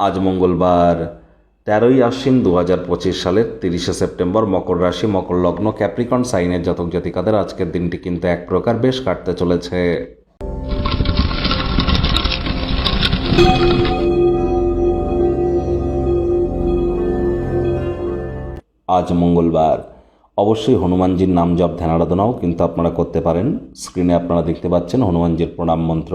আজ মঙ্গলবার, তেরোই আশ্বিন দু হাজার পঁচিশ সালের তিরিশে সেপ্টেম্বর মকর রাশি, মকর লগ্ন, ক্যাপ্রিকন, সাইনের জাতক জাতিকাদের আজকের দিনটি কিন্তু এক প্রকার বেশ কাটতে চলেছে। আজ মঙ্গলবার। অবশ্যই হনুমানজির নাম জপ ধ্যান আরাধনাও কিন্তু আপনারা করতে পারেন। স্ক্রিনে আপনারা দেখতে পাচ্ছেন হনুমানজির প্রণাম মন্ত্র।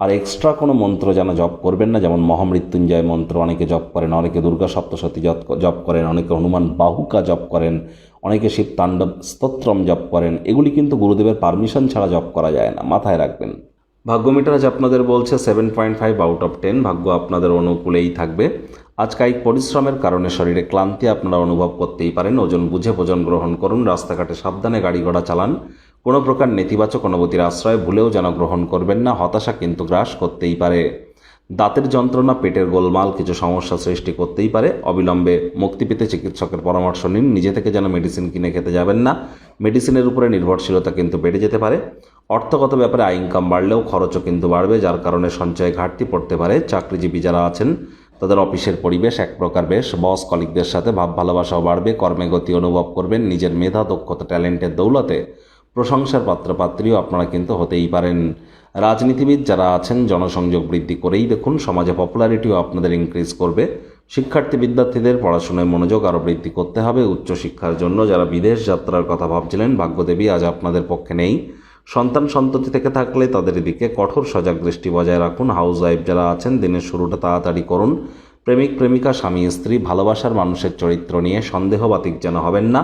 আর এক্সট্রা কোনো মন্ত্র যেন জপ করবেন না, যেমন মহামৃত্যুঞ্জয় মন্ত্র, অনেকে জপ করেন, অনেকে দুর্গা সপ্তশতী জপ- করেন, অনেকে হনুমান বাহুকা জপ করেন, অনেকে শিব তাণ্ডব স্তোত্রম জপ করেন, এগুলি কিন্তু গুরুদেবের পারমিশন ছাড়া জপ করা যায় না, মাথায় রাখবেন। ভাগ্য মিটার আজ আপনাদের বলছে seven point five out of ten ভাগ্য আপনাদের অনুকূলেই থাকবে। আজ কায়িক পরিশ্রমের কারণে শরীরে ক্লান্তি আপনারা অনুভব করতেই পারেন, ওজন বুঝে ভোজন গ্রহণ করুন, রাস্তাঘাটে সাবধানে গাড়ি ঘোড়া চালান। কোনো প্রকার নেতিবাচক অনুভূতির আশ্রয় ভুলেও যেন গ্রহণ করবেন না, হতাশা কিন্তু গ্রাস করতেই পারে। দাঁতের যন্ত্রণা, পেটের গোলমাল কিছু সমস্যা সৃষ্টি করতেই পারে। অবিলম্বে মুক্তি পেতে চিকিৎসকের পরামর্শ নিন। নিজে থেকে যেন মেডিসিন কিনে খেতে যাবেন না। মেডিসিনের উপরে নির্ভরশীলতা কিন্তু বেড়ে যেতে পারে। অর্থগত ব্যাপারে আয় ইনকাম বাড়লেও খরচও কিন্তু বাড়বে, যার কারণে সঞ্চয়ে ঘাটতি পড়তে পারে। চাকরিজীবী যারা আছেন, তাদের অফিসের পরিবেশ এক প্রকার বেশ। বস কলিকদের সাথে ভাব ভালোবাসাও বাড়বে। কর্মে গতি অনুভব করবেন। নিজের মেধা, দক্ষতা, ট্যালেন্টের দৌলতে প্রশংসার পাত্রপাত্রীও আপনারা কিন্তু হতেই পারেন। রাজনীতিবিদ যারা আছেন, জনসংযোগ বৃদ্ধি করেই দেখুন সমাজে পপুলারিটিও আপনাদের ইনক্রিজ করবে। শিক্ষার্থী বিদ্যার্থীদের পড়াশোনায় মনোযোগ আরও বৃদ্ধি করতে হবে। উচ্চশিক্ষার জন্য যারা বিদেশ যাত্রার কথা ভাবছিলেন, ভাগ্যদেবী আজ আপনাদের পক্ষে নেই। সন্তান সন্ততি থেকে থাকলে তাদের দিকে কঠোর সজাগ দৃষ্টি বজায় রাখুন। হাউস ওয়াইফ যারা আছেন, দিনের শুরুটা তাড়াতাড়ি করুন। প্রেমিক, প্রেমিকা, স্বামী, স্ত্রী, ভালোবাসার মানুষের চরিত্র নিয়ে সন্দেহবাতিক যেন হবেন না।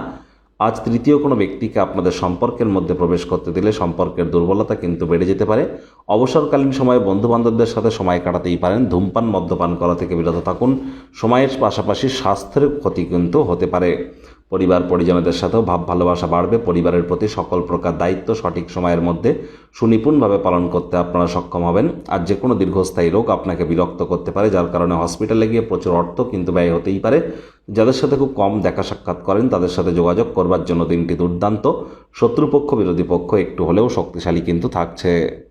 আজ তৃতীয় কোনো ব্যক্তিকে আপনাদের সম্পর্কের মধ্যে প্রবেশ করতে দিলে সম্পর্কের দুর্বলতা কিন্তু বেড়ে যেতে পারে। অবসরকালীন সময়ে বন্ধুবান্ধবদের সাথে সময় কাটাতেই পারেন। ধূমপান, মদ্যপান করা থেকে বিরত থাকুন। সময়ের পাশাপাশি স্বাস্থ্যের ক্ষতি কিন্তু হতে পারে। পরিবার পরিজনদের সাথেও ভাব ভালোবাসা বাড়বে। পরিবারের প্রতি সকল প্রকার দায়িত্ব সঠিক সময়ের মধ্যে সুনিপুণভাবে পালন করতে আপনারা সক্ষম হবেন। আর যে কোনো দীর্ঘস্থায়ী রোগ আপনাকে বিরক্ত করতে পারে, যার কারণে হসপিটালে গিয়ে প্রচুর অর্থ কিন্তু ব্যয় হতেই পারে। যাদের সাথে খুব কম দেখা সাক্ষাৎ করেন, তাদের সাথে যোগাযোগ করবার জন্য দিনটি দুর্দান্ত। শত্রুপক্ষ, বিরোধী পক্ষ একটু হলেও শক্তিশালী কিন্তু থাকছে।